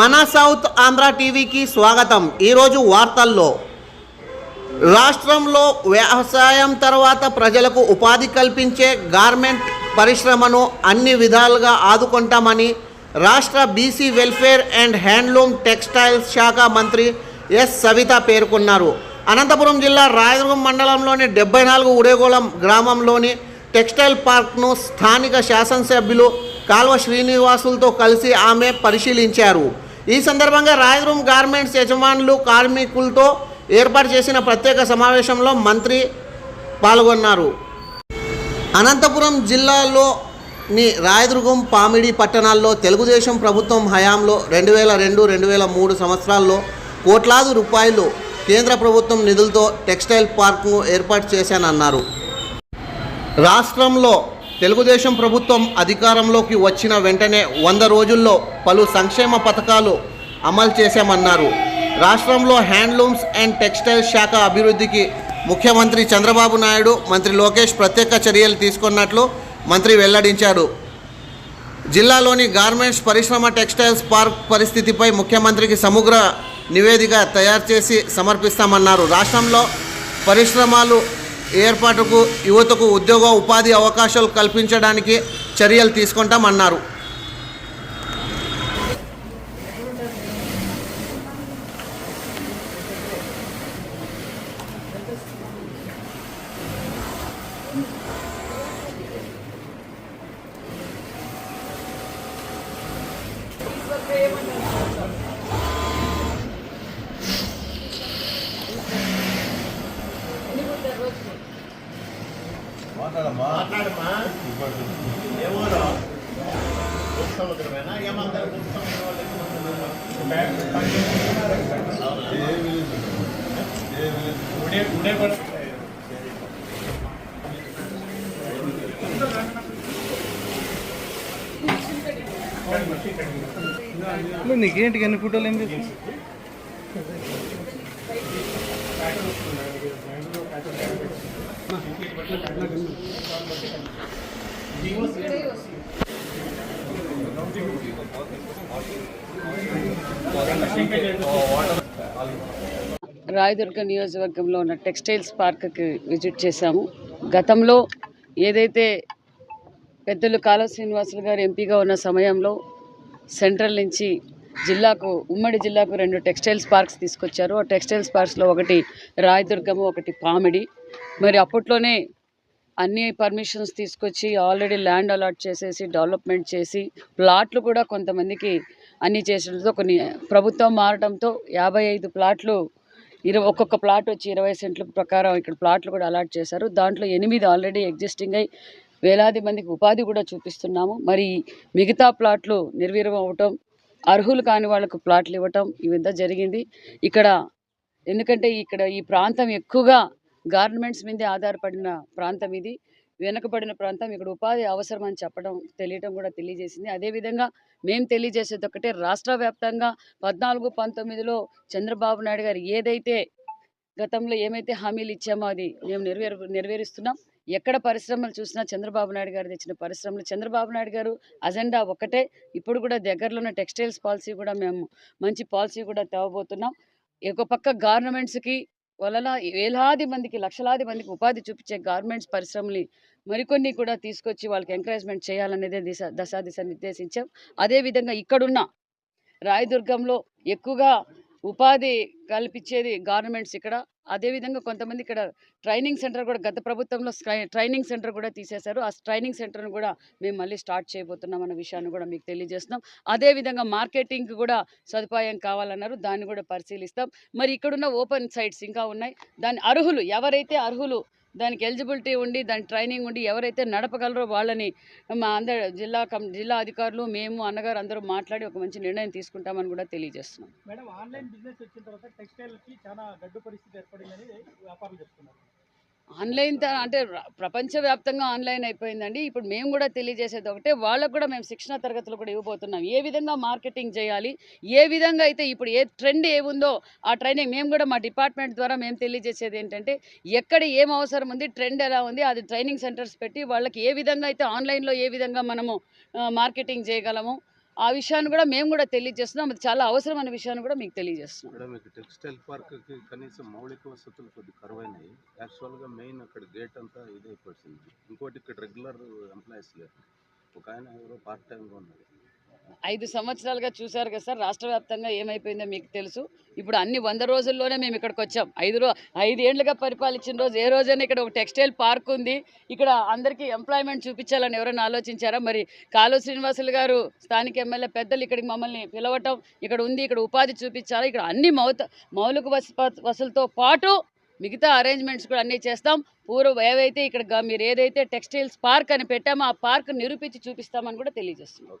మన సౌత్ ఆంధ్ర టీవీకి స్వాగతం. ఈరోజు వార్తల్లో. రాష్ట్రంలో వ్యవసాయం తర్వాత ప్రజలకు ఉపాధి కల్పించే గార్మెంట్ పరిశ్రమను అన్ని విధాలుగా ఆదుకుంటామని రాష్ట్ర BC welfare and handloom textiles శాఖ మంత్రి ఎస్ సవిత పేర్కొన్నారు. అనంతపురం జిల్లా రాయదుర్గం మండలంలోని డెబ్బై నాలుగు ఉడేగోళం గ్రామంలోని టెక్స్టైల్ పార్క్ను స్థానిక శాసనసభ్యులు కాల్వ శ్రీనివాసులతో కలిసి ఆమె పరిశీలించారు. ఈ సందర్భంగా రాయదుర్గం గార్మెంట్స్ యజమానులు కార్మికులతో ఏర్పాటు చేసిన ప్రత్యేక సమావేశంలో మంత్రి పాల్గొన్నారు. అనంతపురం జిల్లాలోని రాయదుర్గం పామిడి పట్టణాల్లో తెలుగుదేశం ప్రభుత్వం హయాంలో రెండు వేల రెండు రెండు వేల మూడు సంవత్సరాల్లో కోట్లాది రూపాయలు కేంద్ర ప్రభుత్వం నిధులతో టెక్స్టైల్ పార్క్ను ఏర్పాటు చేశానన్నారు. రాష్ట్రంలో తెలుగుదేశం ప్రభుత్వం అధికారంలోకి వచ్చిన వెంటనే వంద రోజుల్లో పలు సంక్షేమ పథకాలు అమలు చేశామన్నారు. రాష్ట్రంలో హ్యాండ్లూమ్స్ అండ్ టెక్స్టైల్ శాఖ అభివృద్ధికి ముఖ్యమంత్రి చంద్రబాబు నాయుడు మంత్రి లోకేష్ ప్రత్యేక చర్యలు తీసుకున్నట్లు మంత్రి వెల్లడించారు. జిల్లాలోని గార్మెంట్స్ పరిశ్రమ టెక్స్టైల్స్ పార్క్ పరిస్థితిపై ముఖ్యమంత్రికి సమగ్ర నివేదిక తయారు చేసి సమర్పిస్తామన్నారు. రాష్ట్రంలో పరిశ్రమలు ఏర్పాటుకు యువతకు ఉద్యోగ ఉపాధి అవకాశాలు కల్పించడానికి చర్యలు తీసుకుంటామన్నారు. సముద్రమేనా ఏమంటారు ఇప్పుడు నీకేంటి ఎన్ని ఫోటోలు ఏం చేసి రాయదుర్గ నియోజకవర్గంలో ఉన్న టెక్స్టైల్స్ పార్క్కి విజిట్ చేశాము. గతంలో ఏదైతే పెద్దలు కాలువ శ్రీనివాసులు గారు ఎంపీగా ఉన్న సమయంలో సెంట్రల్ నుంచి జిల్లాకు ఉమ్మడి జిల్లాకు రెండు టెక్స్టైల్స్ పార్క్స్ తీసుకొచ్చారు. ఆ టెక్స్టైల్స్ పార్క్స్లో ఒకటి రాయదుర్గము ఒకటి పామిడి. మరి అప్పట్లోనే అన్ని పర్మిషన్స్ తీసుకొచ్చి ఆల్రెడీ ల్యాండ్ అలాట్ చేసేసి డెవలప్మెంట్ చేసి ప్లాట్లు కూడా కొంతమందికి అన్ని చేసడంతో కొన్ని ప్రభుత్వం మారడంతో యాభై ఐదు ప్లాట్లు ఇరవై ఒక్కొక్క ప్లాట్ వచ్చి ఇరవై సెంట్ల ప్రకారం ఇక్కడ ప్లాట్లు కూడా అలాట్ చేశారు. దాంట్లో ఎనిమిది ఆల్రెడీ ఎగ్జిస్టింగ్ అయి వేలాది మందికి ఉపాధి కూడా చూపిస్తున్నాము. మరి మిగతా ప్లాట్లు నిర్వీర్యం అవ్వటం అర్హులు కాని వాళ్ళకు ప్లాట్లు ఇవ్వటం ఇవంతా జరిగింది. ఇక్కడ ఎందుకంటే ఇక్కడ ఈ ప్రాంతం ఎక్కువగా గార్మెంట్స్ మీదే ఆధారపడిన ప్రాంతం ఇది. వెనుకబడిన ప్రాంతం ఇక్కడ ఉపాధి అవసరం అని చెప్పడం తెలియటం కూడా తెలియజేసింది. అదేవిధంగా మేము తెలియజేసేది ఒకటే రాష్ట్ర వ్యాప్తంగా పద్నాలుగు పంతొమ్మిదిలో చంద్రబాబు నాయుడు గారు ఏదైతే గతంలో ఏమైతే హామీలు ఇచ్చామో అది మేము నెరవేరు నెరవేరుస్తున్నాం. ఎక్కడ పరిశ్రమలు చూసినా చంద్రబాబు నాయుడు గారు తెచ్చిన పరిశ్రమలు చంద్రబాబు నాయుడు గారు అజెండా ఒకటే ఇప్పుడు కూడా దగ్గరలో ఉన్న టెక్స్టైల్స్ పాలసీ కూడా మేము మంచి పాలసీ కూడా తేవబోతున్నాం ఒక పక్క గవర్నమెంట్స్కి వలన వేలాది మందికి లక్షలాది మందికి ఉపాధి చూపించే గార్మెంట్స్ పరిశ్రమని మరికొన్ని కూడా తీసుకొచ్చి వాళ్ళకి ఎంకరేజ్మెంట్ చేయాలనేదే దిశ దశా దిశ నిర్దేశించాం. అదేవిధంగా ఇక్కడున్న రాయదుర్గంలో ఎక్కువగా ఉపాధి కల్పించేది గవర్నమెంట్స్ ఇక్కడ. అదేవిధంగా కొంతమంది ఇక్కడ ట్రైనింగ్ సెంటర్ కూడా గత ప్రభుత్వంలో ట్రైనింగ్ సెంటర్ కూడా తీసేశారు. ఆ ట్రైనింగ్ సెంటర్ను కూడా మేము మళ్ళీ స్టార్ట్ చేయబోతున్నాం అన్న విషయాన్ని కూడా మీకు తెలియజేస్తున్నాం. అదేవిధంగా మార్కెటింగ్కి కూడా సదుపాయం కావాలన్నారు. దాన్ని కూడా పరిశీలిస్తాం. మరి ఇక్కడున్న ఓపెన్ సైట్స్ ఇంకా ఉన్నాయి. దాని అర్హులు ఎవరైతే అర్హులు దానికి ఎలిజిబిలిటీ ఉండి దాని ట్రైనింగ్ ఉండి ఎవరైతే నడపగలరో వాళ్ళని మా అందరు జిల్లా కం జిల్లా అధికారులు మేము అన్నగారు అందరూ మాట్లాడి ఒక మంచి నిర్ణయం తీసుకుంటామని కూడా తెలియజేస్తున్నాం. మేడం ఆన్లైన్ బిజినెస్ వచ్చిన తర్వాత టెక్స్టైల్కి చాలా గడ్డు పరిస్థితి ఏర్పడిందని వ్యాపారం చెప్తున్నారు. ఆన్లైన్ అంటే ప్రపంచవ్యాప్తంగా ఆన్లైన్ అయిపోయిందండి. ఇప్పుడు మేము కూడా తెలియజేసేది ఒకటే వాళ్ళకు కూడా మేము శిక్షణ తరగతులు కూడా ఇవ్వబోతున్నాం. ఏ విధంగా మార్కెటింగ్ చేయాలి? ఏ విధంగా అయితే ఇప్పుడు ఏ ట్రెండ్ ఏముందో ఆ ట్రైనింగ్ మేము కూడా మా డిపార్ట్మెంట్ ద్వారా మేము తెలియజేసేది ఏంటంటే ఎక్కడ ఏం అవసరం ఉంది ట్రెండ్ ఎలా ఉంది అది ట్రైనింగ్ సెంటర్స్ పెట్టి వాళ్ళకి ఏ విధంగా అయితే ఆన్లైన్లో ఏ విధంగా మనము మార్కెటింగ్ చేయగలము ఆ విషయాన్ని కూడా మేము కూడా తెలియజేస్తున్నాం. అది చాలా అవసరమైన విషయాన్ని కూడా మీకు తెలియజేస్తున్నాం. టెక్స్టైల్ పార్క్కి కనీసం మౌలిక వసతులు కొద్ది కరువైనాయి. యాక్చువల్గా మెయిన్ అక్కడ గేట్ అంతా ఇదైపోతుంది ఇంకోటి ఇక్కడ రెగ్యులర్ ఎంప్లాయీస్ లేరు. ఒక ఆయన ఎవరో పార్ట్ టైంగా ఉన్నారు. ఐదు సంవత్సరాలుగా చూశారు కదా సార్ రాష్ట్ర వ్యాప్తంగా ఏమైపోయిందో మీకు తెలుసు. ఇప్పుడు అన్ని వంద రోజుల్లోనే మేము ఇక్కడికి వచ్చాం. ఐదు రో ఐదేళ్ళుగా పరిపాలించిన రోజు ఏ రోజైనా ఇక్కడ ఒక టెక్స్టైల్ పార్క్ ఉంది. ఇక్కడ అందరికీ ఎంప్లాయ్మెంట్ చూపించాలని ఎవరైనా ఆలోచించారా? మరి కాలు శ్రీనివాసులు గారు స్థానిక ఎమ్మెల్యే పెద్దలు ఇక్కడికి మమ్మల్ని పిలవటం ఇక్కడ ఉంది ఇక్కడ ఉపాధి చూపించాలి? ఇక్కడ అన్ని మౌత మౌలిక వస వసతులతో పాటు మిగతా అరేంజ్మెంట్స్ కూడా అన్నీ చేస్తాం. పూర్వం ఏవైతే ఇక్కడ మీరు ఏదైతే టెక్స్టైల్స్ పార్క్ అని పెట్టామో ఆ పార్క్ నిరూపించి చూపిస్తామని కూడా తెలియజేస్తున్నాం.